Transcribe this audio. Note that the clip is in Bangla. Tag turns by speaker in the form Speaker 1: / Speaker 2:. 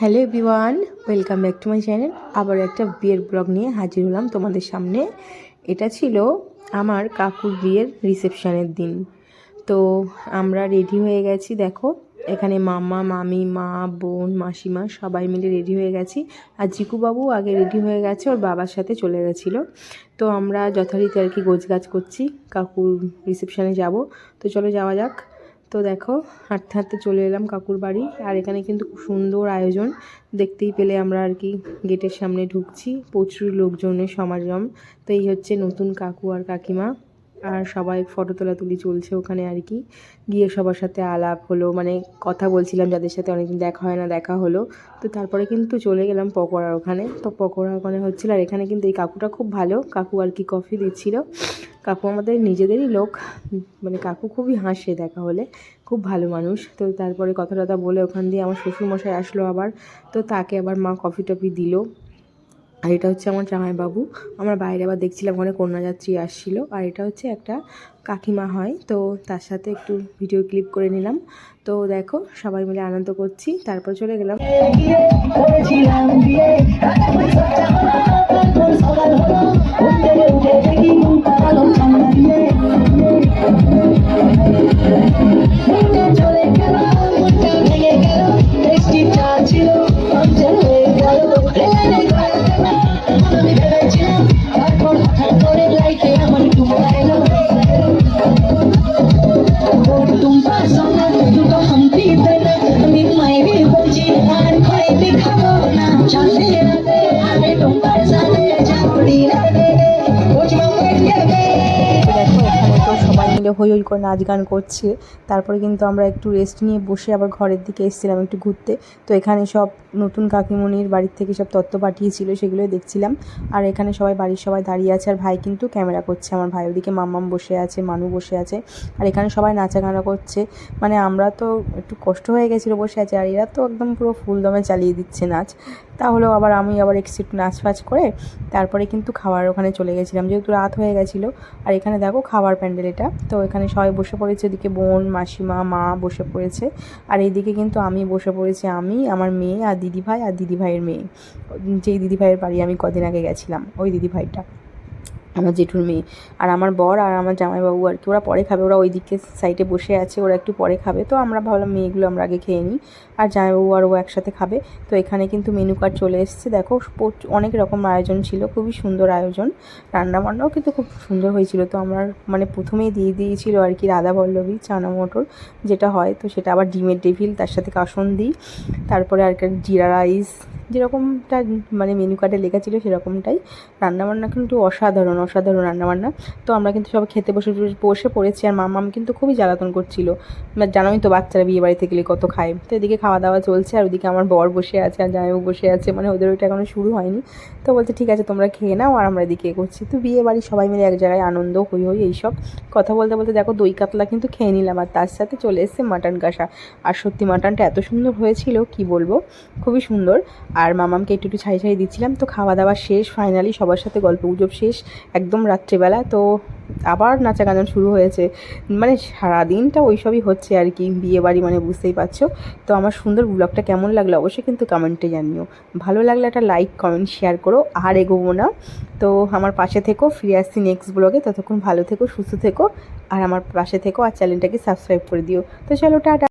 Speaker 1: Hello everyone, welcome back to my channel. আবার একটা বিয়ের ব্লগ নিয়ে হাজির হলাম তোমাদের সামনে। এটা ছিল আমার কাকুর বিয়ের রিসেপশনের দিন। তো আমরা রেডি হয়ে গেছি, দেখো। এখানে মামা, মামি, মা, বোন, মাসিমা সবাই মিলে রেডি হয়ে গেছি। আর জিকুবাবু আগে রেডি হয়ে গেছে, ওর বাবার সাথে চলে গেছিল। তো আমরা যথারীতি আর কি গোছগাছ করছি, কাকুর রিসেপশনে যাব। তো চলো যাওয়া যাক। তো দেখো, হাঁটতে হাঁটতে চলে এলাম কাকুর বাড়ি। আর এখানে কিন্তু খুব সুন্দর আয়োজন। দেখতেই পেলে আমরা আর কি গেটের সামনে ঢুকছি, প্রচুর লোকজনের সমাগম। তো এই হচ্ছে নতুন কাকু আর কাকিমা। আর সবাই ফটো তোলাতুলি চলছে ওখানে আর কি। গিয়ে সবার সাথে আলাপ হলো মানে কথা বলছিলাম যাদের সাথে অনেকদিন দেখা হয় না, দেখা হলো। তো তারপরে কিন্তু চলে গেলাম পকোড়ার ওখানে। তো পকোড়া ওখানে হচ্ছিল। আর এখানে কিন্তু এই কাকুটা খুব ভালো। কাকু আর কি কফি দিচ্ছিল। কাকু আমাদের নিজেদেরই লোক। মানে কাকু খুবই হাসে দেখা হলে। খুব ভালো মানুষ। তো তারপরে কথা টথা বলে ওখান দিয়ে আমার শ্বশুরমশাই আসলো আবার। তো তাকে আবার মা কফি টফি দিল। আর এটা হচ্ছে আমার জামাইবাবু। আমরা বাইরে আবার দেখছিলাম ওখানে কন্যাযাত্রী আসছিল। আর এটা হচ্ছে একটা কাকিমা হয়। তো তার সাথে একটু ভিডিও ক্লিপ করে নিলাম। তো দেখো, সবাই মিলে আনন্দ করছি। তারপর চলে গেলাম। মিলে হই হই করে নাচ গান করছে। তারপরে কিন্তু আমরা একটু রেস্ট নিয়ে বসে আবার ঘরের দিকে এসেছিলাম একটু ঘুরতে। তো এখানে সব নতুন কাকিমণির বাড়ির থেকে সব তত্ত্ব পাঠিয়েছিল, সেগুলোই দেখছিলাম। আর এখানে সবাই বাড়ির সবাই দাঁড়িয়ে আছে, আর ভাই কিন্তু ক্যামেরা করছে আমার ভাই। ওদিকে মাম্মাম বসে আছে, মানু বসে আছে, আর এখানে সবাই নাচা গানা করছে। মানে আমরা তো একটু কষ্ট হয়ে গেছিল বসে আছে, আর এরা তো একদম পুরো ফুল দমে চালিয়ে দিচ্ছে নাচ। তাহলেও আবার আমি আবার একটু নাচ ফাচ করে তারপরে কিন্তু খাবার ওখানে চলে গেছিলাম। যেহেতু রাত হয়ে গেছিল, আর এখানে দেখো খাবার প্যান্ডেল এটা। তো এখানে সবাই বসে পড়েছে এদিকে বোন, মাসিমা, মা বসে পড়েছে। আর এইদিকে কিন্তু আমি বসে পড়েছি, আমি, আমার মেয়ে আর দিদিভাই আর দিদিভাইয়ের মেয়ে। যেই দিদিভাইয়ের বাড়ি আমি কদিন আগে গেছিলাম, ওই দিদি ভাইটা আমার জেঠুর মেয়ে। আর আমার বর আর আমার জামাইবাবু আর কি, ওরা পরে খাবে, ওরা ওই দিকে সাইডে বসে আছে, ওরা একটু পরে খাবে। তো আমরা ভাবলাম মেয়েগুলো আমরা আগে খেয়ে নিই। আর জামাইবাবু আর ও একসাথে খাবে। তো এখানে কিন্তু মেনু কার্ড চলে এসেছে। দেখো অনেক রকম আয়োজন ছিল, খুবই সুন্দর আয়োজন। রান্না বান্নাও কিন্তু খুব সুন্দর হয়েছিল। তো আমরা মানে প্রথমেই দিয়ে দিয়েছিল আর কি রাধা পল্লবী চানা মটর যেটা হয়। তো সেটা আবার ডিমের ডেভিল তার সাথে কাসন্দি তারপরে আর কি জিরা রাইস যেরকমটা মানে মেনু কার্ডে লেখা ছিল সেরকমটাই। রান্নাবান্না কিন্তু অসাধারণ অসাধারণ রান্নাবান্না। তো আমরা কিন্তু সবাই খেতে বসে বসে পড়েছি আর মামাম কিন্তু খুবই জ্বালাতন করছিল। জানোই তো বাচ্চারা বিয়ে বাড়িতে গেলে কত খায়। তো এদিকে খাওয়া দাওয়া চলছে আর ওদিকে আমার বর বসে আছে আর জামাইবাবু বসে আছে। মানে ওদের ওইটা এখনও শুরু হয়নি। তো বলছে, ঠিক আছে, তোমরা খেয়ে নাও আর আমরা এদিকে করছি তো বিয়ে বাড়ি সবাই মিলে এক জায়গায় আনন্দ, হই হই এইসব। কথা বলতে বলতে দেখো দই কাতলা কিন্তু খেয়ে নিলাম আর তার সাথে চলে এসেছে মাটন কষা। আর সত্যি মাটনটা এত সুন্দর হয়েছিল, কি বলব? খুবই সুন্দর। আর মামামকে একটু একটু ছাই ছাই দিচ্ছিলাম। তো খাওয়া দাওয়া শেষ ফাইনালি সবার সাথে গল্প গুজব শেষ। একদম রাত্রিবেলা। তো আবার নাচা গান শুরু হয়েছে। মানে সারাদিনটা ওইসবই হচ্ছে আর কি বিয়ে বাড়ি মানে বুঝতেই পারছ। তো আমার সুন্দর ব্লগটা কেমন লাগল অবশ্যই কিন্তু কমেন্টে জানিও। ভালো লাগলে একটা লাইক কমেন্ট শেয়ার করো। আর এগোবো না। তো আমার পাশে থেকো, ফিরে আসছি নেক্সট ব্লগে ততক্ষণ ভালো থেকো, সুস্থ থেকো। আর আমার পাশে থেকো আর চ্যানেলটাকে সাবস্ক্রাইব করে দিও। তো চলো, টাটা।